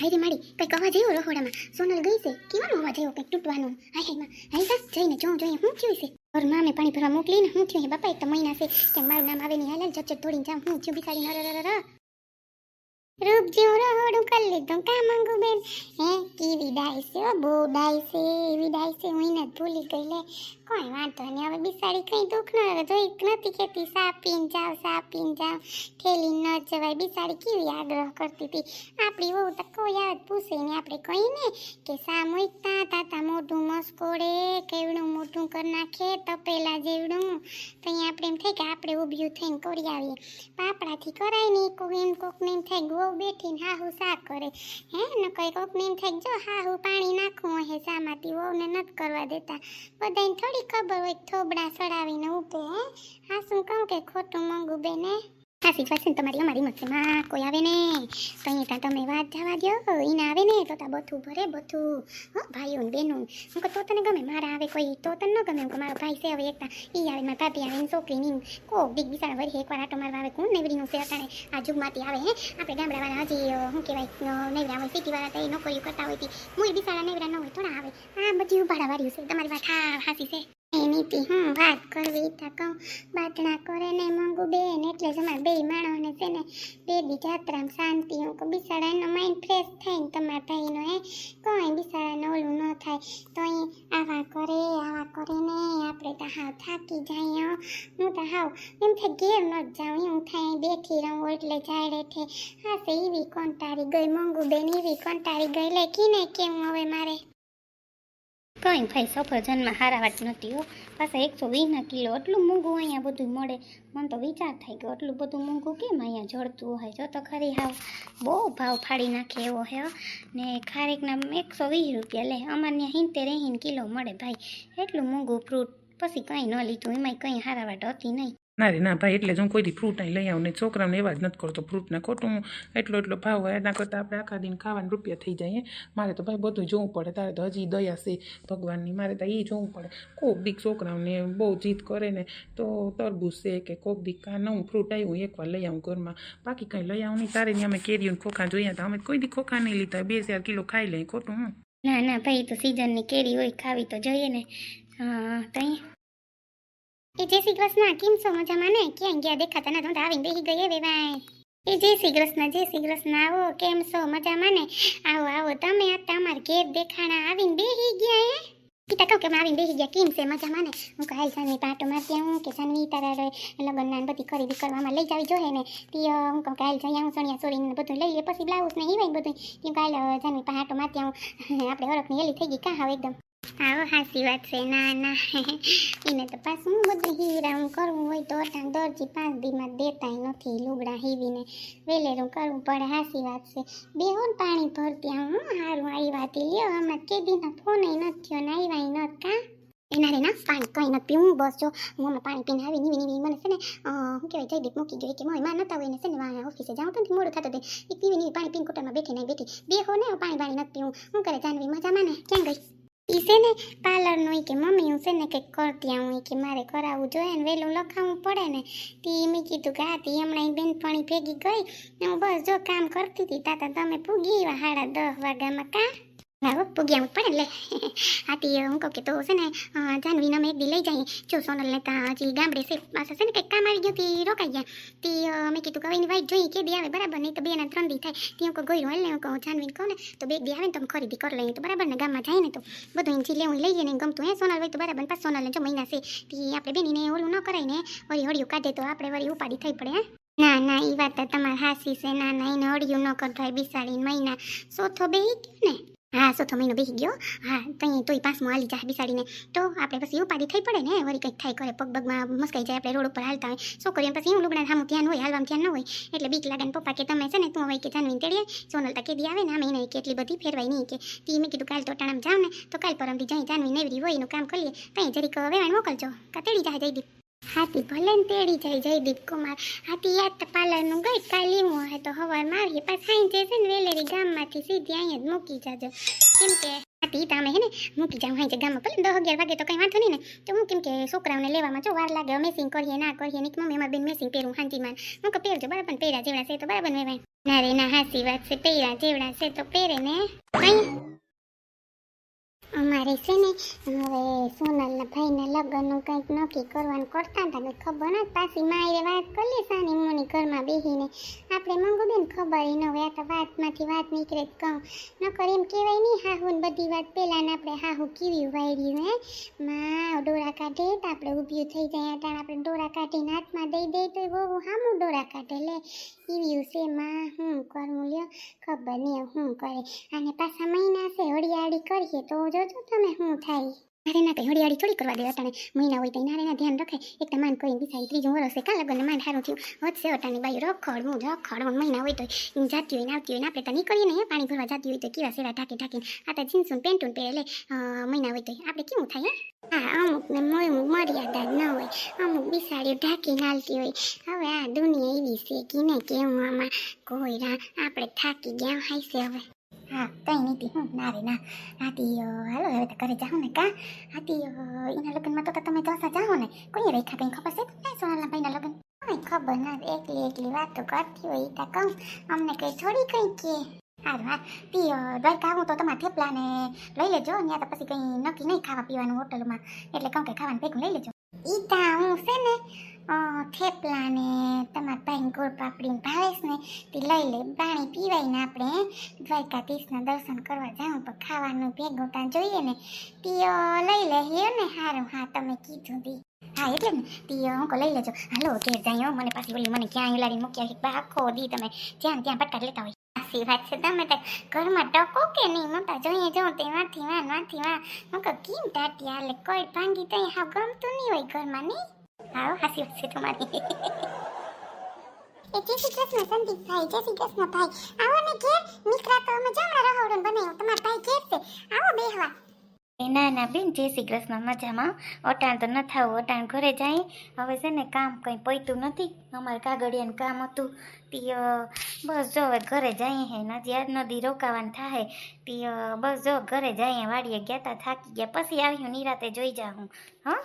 હાય રે માડી કંઈક અવાજ આવ્યો રહોડામાં સોનલ ગઈ છે. કેવાનો અવાજ આવ્યો કંઈક તૂટવાનો? હાય હાયમાં હાય સાસ જઈને જોઉં જોઈએ શું થયું છે? ઓર મામે પાણી ભરવા મોકલીને હું થયું છે? બાપા એક તો મહિના છે. કે મારું નામ આવે નહીં? હાલ જટ તોડીને જાઉં. હું થયું બિસાડી નર રૂપ જેવું રહોડું કરી લીધું કા માંગુ બેન. હે કેવી ડાય છે ઓ બહુ ડાય છે એવી છે, હું એને ભૂલી ગઈ લે. કોઈ વાંધો નહીં, હવે બિસાડી કઈ દુઃખ ન હવે જોઈ નથી કેતી, સા પીને જાવ, સા પીને જાવ. ઠેલી ન જવાય બિસાડી કેવી આગ્રહ કરતી હતી. આપણી વહુ તો કોઈ આવે પૂછે ને આપણે કહીને કે સામૂહિકતા તા તાતા મોઢું મસ્કોડે, કેવડું મોઢું કરી નાખે, તપેલા જેવડું. તો અહીંયા આપણે એમ થાય કે આપણે ઊભ્યું થઈને કરી આવીએ. પાપડાથી કરાય નહીં કોઈ એમ કોકને એમ થાય ગો બેઠીને હાહુ શા કરે. હે, ને કઈ કોકને એમ થાય જો હાહુ પાણી નાખવું હે સામાંથી વહુને નથી કરવા દેતા. બધાને થોડી ખબર હોય થોબડા સડાવીને ઉભે હે. હા, શું કહું કે ખોટું મોંઘું બેને? હાસી જ ને તમારી અમારી મત કોઈ આવે ને તો અહીંયા તમે વાત જવા દો એને આવે ને તો તા બથું ભરે બધું હો ભાઈઓ ને બહેનો હું કહું તો તને ગમે મારા આવે કોઈ તો તને ન ગમે હું મારો ભાઈ છે હવે એકતા એ આવે મારા ભાભી આવે એની છોકરી ની કોક દીક બિસાડા વરી એકવાર આટો મારવા આવે કોણ નેવરીનું છે અટાણે આ જુગમાંથી આવે હે આપણે ગામડાવાળા હજી અ, શું કહેવાય અ, નેવરા હોય સિટીવાળા તો એ નોકરીઓ કરતા હોય તી હું બિસાડા નેવરા ન હોય થોડા આવે આ બધી ઉભાડા વાળ્યું છે તમારી વાત હા હાસી છે એ હું વાત કરવી તા કહું બાતણા કરે ને મંગુ બેન, એટલે જ બે બે માણસને છે ને, બે જાત્રામાં શાંતિ, હું કહું, બિસાડાનો માઇન્ડ ફ્રેશ થાય ને તમારા ભાઈનો, હે? કોઈ બિસાડાને ઓલું ન થાય. તો એ આવા કરે આવા કરે ને, આપણે તો હાવ થાકી જાય, હું. તો હાવ, એમ થાય ઘેર ન જાઉં એવું થાય બેઠી રહું, એટલે જાય રેઠે હા તો એવી કંટાળી ગઈ મંગુ બેન, એવી કંટાળી ગઈ, લે, કીને કેવું હવે મારે? કંઈ ભાઈ સફરજનમાં હારા વાત નથી હો. પાછા એકસો વીસના કિલો એટલું મોંઘું અહીંયા બધું મળે. મને તો વિચાર થાય કે એટલું બધું મોંઘું કેમ અહીંયા જળતું હોય? જો તો ખરી હાવ. બહુ ભાવ ફાડી નાખે એવો હે ને ખારેકના એકસો વીસ રૂપિયા લે. અમારે ત્યાં હિંતેર એંસીને કિલો મળે ભાઈ. એટલું મોંઘું ફ્રૂટ પછી કંઈ ન લીધું. એમાંય કંઈ હારા વાત હતી નહીં. ના રે, ના ભાઈ, એટલે જ હું કોઈ ફ્રૂટ અહીં લઈ આવું ને છોકરાઓને એવા જ નથી કરતો. ફ્રૂટને ખોટું એટલો એટલો ભાવ હોય, એના કરતાં આપણે આખા દિન ખાવાના રૂપિયા થઈ જાય મારે તો ભાઈ બધું જોવું પડે, તારે તો હજી દયા છે ભગવાનની, મારે તો એ જોવું પડે. કોક દીક છોકરાઓને બહુ જીદ કરે ને તો તરબૂચ છે કે કોક દીક આ નવું ફ્રૂટ આવ્યું એકવાર લઈ આવું ઘરમાં. બાકી કંઈ લઈ આવું નહીં, તારે ને અમે કેરીઓને ખોખા જોયા હતા. અમે કોઈ દી ખોખા નહીં લીધા, બે ચાર કિલો ખાઈ લઈએ ખોટું હું. ના ના ભાઈ, તો સિઝનની કેરી હોય, ખાવી તો જોઈએ ને. હા, તઈ. એ જય શ્રી કૃષ્ણ કેમ છો મજામાં ને? ક્યાં ગયા દેખાતા હું તો આવીને બેસી ગઈ હવે ભાઈ. એ જય શ્રી કૃષ્ણ જય શ્રી કૃષ્ણ, આવો, કેમ છો મજામાં ને? આવો આવો, તમે આ તમારા ઘેર દેખાણા આવીને બેસી ગયા હે? ઈતા કહું કે આવીને બેસી ગયા, કેમ છે મજામાં ને? હું કહું, હાલ સાની પાટો મારતી આવું, કે સાની તારા લગ્નના ને બધી ખરીદી કરવામાં લઈ જાવી જોઈએ ને? તી હું કહું કે હાલ જઈ આવું સણિયા ચોરીને બધું લઈ લે, પછી બ્લાઉઝ ને હિવાય બધું કેમ કે હાલ જાનવી પાટો મારતી આવું. આપણે હરખની એલી થઈ ગઈ, કાં હવે એકદમ. આવો હાસી વાત છે. ના ના. એને તો પાછું હું બધું હીરાવું કરવું હોય તો અટાણ દરજી પાંચ દીમાં દેતાય નથી. લુગડા હીવીને વેલેરું કરવું પડે. હાસી વાત છે. બેહો ને પાણી ભરતી આવું. હું હારું આવ્યા હતી લ્યો, આમાં કેદીના ફોન નથી થયો આવ્યા નથી કા? એના રે ના પાણી કંઈ નથી. પીવું બસ જો, હું હમણાં પાણી પીને આવી, નીવી નીવી, મને છે ને શું કહેવાય, જયદીપ મૂકી ગયો. કે મોય, માં નતા હોય ને છે ને વાં ઓફિસે જાઉં તો મોડું થતું તે એક પીવી નીવી પાણી પીને કુટરમાં બેઠી નહીં બેઠી. બેહો ને પાણી પાણી નથી પીવું. હું કરે, જાનવી મજામાં ને? ક્યાં ગઈ? ઈ છે ને પાર્લરનું ઈ કે, મમ્મી, હું છે ને કંઈક કરતી આવું, ઈ કે મારે કરાવવું જોઈએ ને, વહેલું લખાવવું પડે ને. તી મેં કીધું કે, હા, તી હમણાં બેનપણી ભેગી ગઈ ને હું બસ જો કામ કરતી હતી તાતા તમે પૂગી એવા સાડા દસ વાગ્યામાં, કા? લાવો પૂગ્યા હું પડે લે આતી હું કહું કે તો છે ને જાનવીને અમે એક દી લઈ જઈએ. જો સોનલને ત્યાં હજી ગામડે છે, પાસે છે ને કંઈક કામ આવી ગયું તી રોકાઈ ગયા. તી મેં કીધું કે એની વાઈટ જોઈએ કે દી આવે, બરાબર? નહીં તો બે ના ત્રણ દી થાય. તી હું કહું હાલ ને, હું કહું, જાનવીને કહું ને, તો બે દી આવે ને તો ખરીદી કરી લઈએ. તો બરાબર ને, ગામમાં જાય ને તો. બધું એમ લેવું લઈએ ને ગમતું. હે, સોનલ હોય તો બરાબર પાછ સોનલને જો મહિના છે, તી આપણે બેનીને ઓલું ન કરાય ને, વળી હળિયું કાઢે તો આપણે વળી ઉપાડી થઈ પડે, હે? ના ના એ વાત તમારે હાસી છે. ના ના, એને હળિયું ન કરતો બિસાડીને મહિના. સોથો બે ને. હા ચોથો મહિનો બેસી ગયો? હા ત્યાં તોય પાસમાં હાલી જાય બિસાડીને. તો આપણે પછી ઉપાડી થઈ પડે ને, વળી કંઈક થાય કરે પગ પગમાં મસ્કાઈ જાય, આપણે રોડ ઉપર હાલતા હોય. છોકરીઓ પછી હું લુગડા સામું ધ્યાન હોય, હાલવામાં ધ્યાન ન હોય. એટલે બીક લાગે ને પપ્પા કે તમે છે ને, તું હોય કે જાનવીને તેડીએ. સોનલ તકે દી આવે ને, આમ એને કે એટલી બધી ફેરવાય નહીં કે તી મેં કીધું, કાલ તો ટાણામાં જાવ ને, તો કાલ પરમથી જાય જાનવી નેવરી હોય એનું કામ કરીએ. ત્યાં જરીક વેવાણ મોકલજો. કા તેડી જાય જયદીપ. હાથી ભલે તેડી જાય જયદીપ કુમાર. હાથી યાદ તો પાર્લરનું ગઈ કાલ હું હોય તો હવાર મારીએ. પાછા સાંજે છે ને વેલેરી ગામમાંથી સીધી અહીંયા જ મૂકી જાજો. કેમ કે હાથી તમે હે ને મૂકી જાઉં અહીં ગામમાં ભલે દસ અગિયાર વાગે તો કંઈ વાંધો નહીં ને. તો હું કેમ કે છોકરાઓને લેવામાં જો વાર લાગે મેસિંગ કરીએ, ના કરીએ ને. મમ્મી, અમારે બેન મેસિંગ પહેરું હાંજીમાં હું કે પહેરજો, બરાબર પહેરા જેવડા છે તો બરાબર ભાઈ ના રે, ના, હાસી વાત છે. પહેરા જેવડા છે તો પહેરે ને. કઈ અમારે છે ને હવે સોનલના ભાઈના લગ્નનું કંઈક નક્કી કરવાનું કરતા હતા કે ખબર નથી પાછી મારે વાત કરી સાની મોની ઘરમાં બેસીને આપણે મંગુ બેન ખબર ન હોય, આ તો વાતમાંથી વાત નીકળે જ કહું. નકર એમ કહેવાય નહીં હાહુ ને બધી વાત પહેલાં ને આપણે હાહુ કેવી વાયરી હે માં ડોરા કાઢે તો આપણે ઊભી થઈ જાય અટાણ આપણે ડોરા કાઢીને હાથમાં દઈ દઈ તો બહુ હામું ડોરા કાઢે, લે. ઈવ્યું છે માં, હું કરવું લ્યો? ખબર નહીં હું કરે. અને પાછા મહિના છે, હળિયાળી કરીએ તો જોજો. તમે શું થાય? મારે ના કઈ હળિયાળી થોડી કરવા દે અટાણે મહિના હોય તો નારે ધ્યાન રખાય એક તો માન કોઈ બિસારી ત્રીજું વરસ છે કાં લગ્ન માન સારું થયું. વધશે અટાણી બાઈ રખડ, હું રખડ. મહિના હોય તો જાતી હોય ને આવતી હોય ને આપણે તો નીકળીએ ને પાણી ભરવા જાતી હોય તો કેવા સેવા ઢાંકી ઢાંકીને. આ તો જીન્સું પેન્ટું પહેરે મહિના હોય તો આપણે કેવું થાય, હા? અમુક ને મોયું મર્યાદા ન હોય. અમુક બિસાડીઓ ઢાંકી નાલતી હોય. હવે આ દુનિયા એવી છે કે ને કેવું આમાં કોઈ રા આપણે થાકી ગયા છે હવે. હા કંઈ નીતિ હું ના રે ના આતી હાલો હવે તો ઘરે જાઉં ને કા આતી એના લગ્નમાં તો તમે જોસા જાઓ ને કોઈ રેખા કંઈ ખબર છે તમને સોનાલા ભાઈના લગ્ન કંઈ ખબર ના એકલી એકલી વાતો કરતી હોય તા તો કહું અમને કંઈ થોડી કંઈ કે હાર હા તી દ્વારકા હું તો તમારા થેપલા ને લઈ લેજો ત્યાં તો પછી કંઈ નક્કી નહીં ખાવા પીવાનું હોટલમાં એટલે કહું કે ખાવાનું ભેગું લઈ લેજો ઈ તા હું છે ને થેપલા ને તમારા ભાઈ ગોળ પાપડી ભાવેશ ને, તે લઈ લે. પાણી પીવાય ને આપણે, દ્વારકાધીશના દર્શન કરવા જાઉં, પણ ખાવાનું ભેગું ત્યાં જોઈએ ને. તી લઈ લે. હે ને? હારું, હા, તમે કીધું તી. હા, એટલે ને. તી અંકો લઈ લેજો. હાલો, ઘેર જાય મને પાછી ઓલી મને ક્યાં ઉલાડી મૂક્યા છે. આખો દી તમે. જ્યાં ત્યાં પટકા લેતા હોય. સાચી વાત છે. તમે તો ઘરમાં ટકો કે નહીં? મોટા જોઈએ જો તે વાંથી વાં વાંથી વાં હું કહું કેમ ટાટી હાલે? કોઈ ભાંગી તો હા ગમતું નહીં હોય ઘરમાં નહીં? હા હાસી વાત છે તમારી. એ જય શ્રી કૃષ્ણ સંદીપભાઈ જય શ્રી કૃષ્ણ ભાઈ. આવો ને ઘેર. મિત્રા તો અમે જમણા રહોડન બનાવ્યું. તમારા ભાઈ ઘેર છે. આવો બેહવા. ના ના બેન જય શ્રી કૃષ્ણ. મજામાં. અટાણ તો ન થાવું. અટાણ ઘરે જાય. હવે છે ને કામ કંઈ પૈતું નથી. અમારે કાગળિયાનું કામ હતું. તી બસ જો હવે ઘરે જઈએ હે નથી આજ નદી રોકાવાનું થાય તી બસ જો ઘરે જઈએ વાડીએ ગયા તા થાકી ગયા. પછી આવ્યું નિરાતે જોઈ જાઉં હા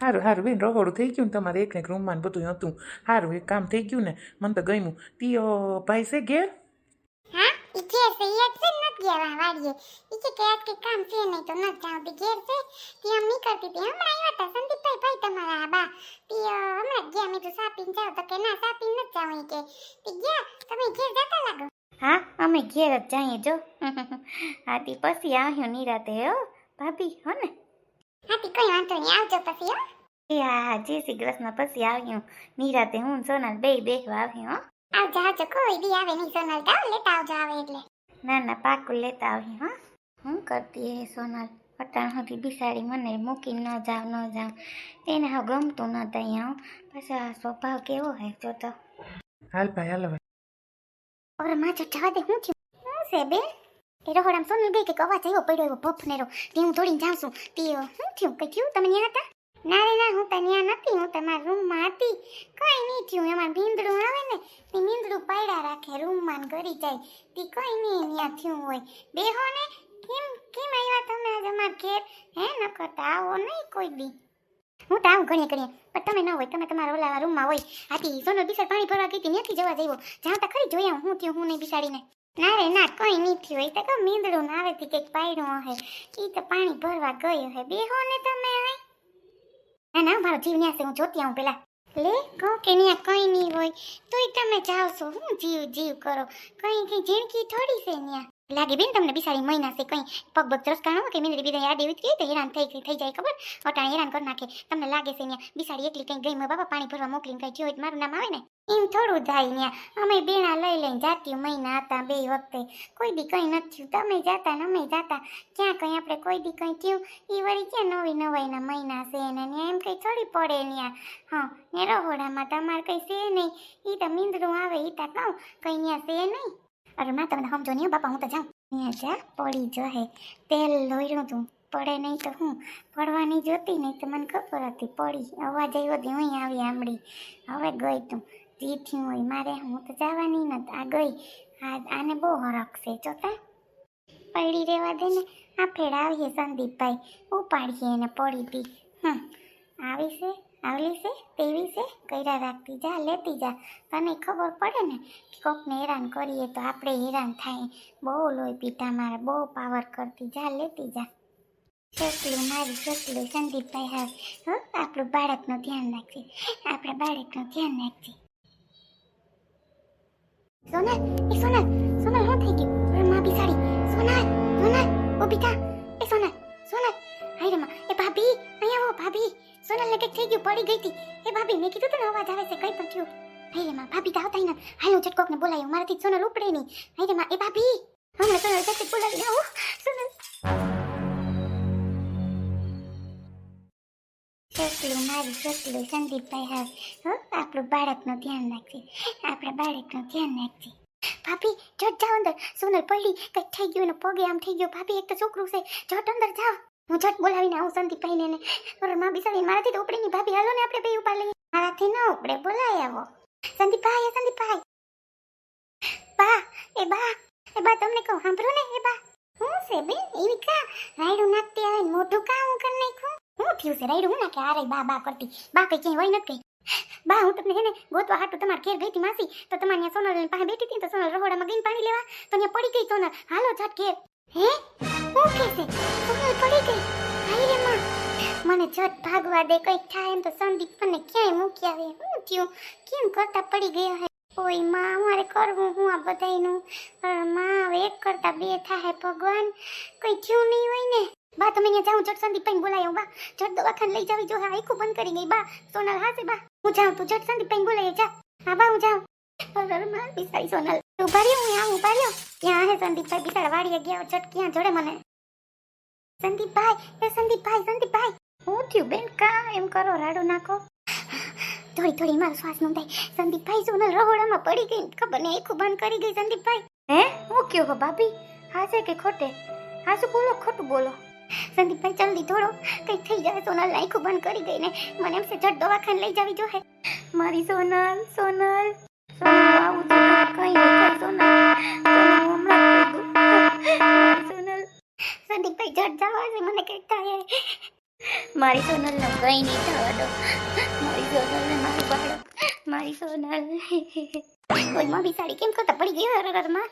સારું સારું બેન રહોડું થઈ ગયું ને તમારે એક ને એક રૂમમાં બધું હતું. સારું એક કામ થઈ ગયું ને મને તો ગમ્યું. તી ભાઈ છે ઘેર? હા? ઈ ઘેર છે ઈ આજ છે ને નથી ગયા વાડીએ ઈ કે કે આજ કે કામ છે નહીં તો નથી જાઉં તી ઘેર છે તી આમ નીકળતી હતી હમણાં આવ્યા હતા સંદીપભાઈ ભાઈ તમારા આ બા તી અ, હમણાં જ ગયા મેં તો સાપીને જાવ તો કે ના સાપીને નથી જાઉં ઈ કે તી ગયા તમે ઘેર જતા લાગો હા અમે ઘેર જ જઈએ જો હા તી પછી આવ્યું નિરાતે હો ભાભી હો ને હા તી કોઈ વાંધો નહીં આવજો પછી હો એ હા હા જય શ્રી કૃષ્ણ પછી આવ્યું નિરાતે હું ને સોનલ બે બેહવા આવ્યું હો આવજો આવજો કોઈ બી આવે નહીં સોનલ તાવ લેતા આવજો આવે એટલે. ના ના પાકું લેતા આવી હા. હું કરતી હે સોનલ? અટાણ સુધી બિસાડી મને મૂકીને ન જાવ ન જાવ. તેને હા ગમતું ન અહીંયા પછી આ સ્વભાવ કેવો હે જો તો. હાલ ભાઈ હાલ ભાઈ. ઓરમાં જો જવા દે હું થયું? હું છે બે એ રહોડામ સોનલ ગઈ કે અવાજ આવ્યો પડ્યો એવો ભફનેરો. તે હું દોડીને જાઉં છું. તે હું શું થયું? કઈ થયું? તમે ન્યા હતા? ના રે, ના, હું તો નથી, હું તમારા રૂમમાં હતી. કઈ નહીં થયું, એમાં ભીંદડું આવે ને, તે મીંદડું પાડ્યા રાખે, રૂમમાં ને જાય. તે કઈ નહીં ત્યાં થયું હોય. બેહો ને, કેમ કેમ આવ્યા તમે આજે અમારા ઘેર? હે ન કરતા આવો નહીં કોઈ દી. હું તો આવું ઘણી ઘણી. પણ તમે ન હોય, તમે તમારા ઓલા રૂમમાં હોય. આથી સોનો બિસાડ પાણી ભરવા ગઈ ત્યાંથી જવા જઈવો. તો ખરી જોયા હું થયું, હું નહીં બિસાડીને. ના રે, ના, કોઈ થયું. એ તો કહું મીંદડું આવે કંઈક પાડ્યું હે એ તો પાણી ભરવા ગયો હે બેહો ને તમે ના ના, મારો જીવ ન્યાસે, હું જોતી આવું પેલા. લે, કહો કે ન્યા કંઈ નહીં હોય, તોય તમે જાઓ છો હું જીવ જીવ કરો. કંઈ કંઈ જિંદગી થોડી છે ન્યા. લાગે બેન તમને બિસારી મહિના છે કંઈ પગ પગ ચરસકાણો કે મીંદડી બીજા યાદ એવી જ તો હેરાન થઈ થઈ જાય ખબર? અટાણે હેરાન કરી નાખે. તમને લાગે છે ત્યાં બિસાડી એટલી કંઈ ગઈ? બાબા પાણી ભરવા મોકલીને કઈ થયું મારું નામ આવે ને? એમ થોડું જાય ત્યાં અમે બેણા લઈ લઈને જાતી મહિના હતા બે વખતે. કોઈ દી કંઈ નથી થયું. તમે જાતા ને અમે જાતા. ક્યાં કંઈ આપણે કોઈ દી કંઈ થયું? એ વળી ક્યાં નવી નવાઈના મહિના છે ને ત્યાં એમ કંઈ થોડી પડે ત્યાં હા ને રહોડામાં તમારે કંઈ છે નહીં. એ તો મીંદડું આવે એ તો કહું, કંઈ ત્યાં છે નહીં? અરે માં, તમને સમજો નહીં બાપા, હું તો જાઉં. ન્યા જા પડી જહે તેલ લોયરું તું. પડે નહીં તો હું? પડવાની જોતી નહીં તો મને ખબર હતી. પડી. અવાજ આવ્યો હતી હું આવી આમડી હવે ગઈ તું. જી થયું હોય. મારે હું તો જવાની નથી. આ ગઈ. આ આને બહુ હરખશે જોતા? પડી રહેવા દે ને. આ ફેર આવીએ સંદીપભાઈ. ઉપાડીએ એને પડી હતી હમ. આવી છે? આવલી છે તેવી છે, કર્યા રાખતી જા, લેતી જા. તને ખબર પડે ને કોકને હેરાન કરીએ તો આપણે હેરાન થાય. બહુ લોહી પીતા મારે, બહુ પાવર કરતી જા, લેતી જા. ચોકલું મારી ચોકલું સંદીપભાઈ હા હો? આપણું બાળકનું ધ્યાન રાખજે. આપણા બાળકનું ધ્યાન રાખજે. સોના એ સોના સોના શું થઈ ગયું? મા બિસાડી સોના સોના ઓ બીટા એ સોના સોનલ. હાય રમા એ ભાભી, અહીંયા આવો ભાભી. સોનલ ને કંઈક થઈ ગયું, પડી ગઈ હતી. એ ભાભી, મેં કીધું તું અવાજ આવે છે, કઈ પણ થયું. હાય રમા ભાભી તો આવતા હાલ, હું ઝટકોક ને બોલાયો મારાથી સોનલ ઉપડે નહીં. હાય રમા એ ભાભી! હમણાં સોનલ જલ્દી બોલાવી આવું. સોનલ. ચોકલું મારી ચોકલું સંદીપભાઈ હા હો, આપણું બાળકનું ધ્યાન રાખજે. આપણા બાળકનું ધ્યાન રાખજે. ભાભી, જટ જાઓ અંદર. સોનલ પડી, કંઈક થઈ ગયું, એનો પગે આમ થઈ ગયો. ભાભી, એક તો છોકરું છે. જટ અંદર જાઓ. હું ઝટ બોલાવીને આવું સંદીપભાઈને ને. ઓરમાં બિસાડી મારાથી તો ઉપડે ભાભી હાલો ને આપણે બે ઉપાડ લઈએ. મારાથી ન ઉપડે, બોલાય આવો. સંદીપભાઈ સંદીપ ભાઈ બા, એ બા એ બા, તમને કહું, સાંભળો ને, એ બા. હું છે બેન એવી કા રાયડું નાખતી આવે મોઢું કા હું કરી નાખું હું થયું છે રાયડું? હું નાખે? આરે બા બા કરતી. બા કઈ ક્યાંય હોય નથી બા, હું તમને હેને ગોતવા હાટું તમારે ઘેર ગઈ હતી માસી, તો તમારે ત્યાં સોનલ પાસે બેઠી હતી તો સોનલ રહોડામાં ગઈને પાણી લેવા. તો ત્યાં પડી ગઈ સોનલ. હાલો ઝટ ઘેર. મને ઝટ ભાગવા દે, કંઈક થાય તો સંદીપ મને ક્યાંય મૂકી આવે? હું થયું? કેમ કરતા પડી ગયા હે? ઓયમાં, અમારે કરવું હું આ બધાયનું? માં હવે એક કરતા બે થાય ભગવાન. કઈ થયું નહીં હોય ને? બા, તમે અહીંયા જાઉં ઝટ સંદીપ બોલાયો બા. જટ દવાખાને લઈ જાવી, જો હા, આખું બંધ કરી ગઈ, બા. સોનલ હા છે બા. હું જાઉં તું ઝટ સંદીપ બોલાય, જા. હા, બા, હું જાઉં. મારી સોનલ. ઊભા રહ્યો, હું આમ ઊભા રહ્યો. ક્યાં હે સંદીપભાઈ? બિચારા વાડીએ ગયા છટ ક્યાં જોડે મને. સંદીપભાઈ એ સંદીપભાઈ સંદીપભાઈ હું થયું બેન? કા એમ કરો રાડો નાખો. થોડી થોડી મારો શ્વાસ નોંધાય. સંદીપભાઈ સોનલ રહોડામાં પડી ગઈ? ખબર ને આખું બંધ કરી ગઈ સંદીપભાઈ. હે? હું કયો હો ભાભી? હાસે કે ખોટે? હાસુ બોલો ખોટું બોલો? સંદીપભાઈ જલ્દી થોડો કંઈક થઈ જાય સોનલ આંખું બંધ કરી ગઈ ને મને એમ છે ઝટ દવાખાને લઈ જાવી જોહે. મારી સોનલ સોનલ સોનલ આવું તો કઈ નહીં સોનલ સોનલ હમણાં જ થઈ ગયું. મારી સોનલ સંદીપભાઈ જટ જવા છે, મને કંઈક થાય મારી સોનલને કઈ નહીં થવા દો. મારી સોનલને મારું બાળક. મારી સોનલ. કોઈ માં બિસાડી કેમ કરતા પડી ગઈ અરરમાં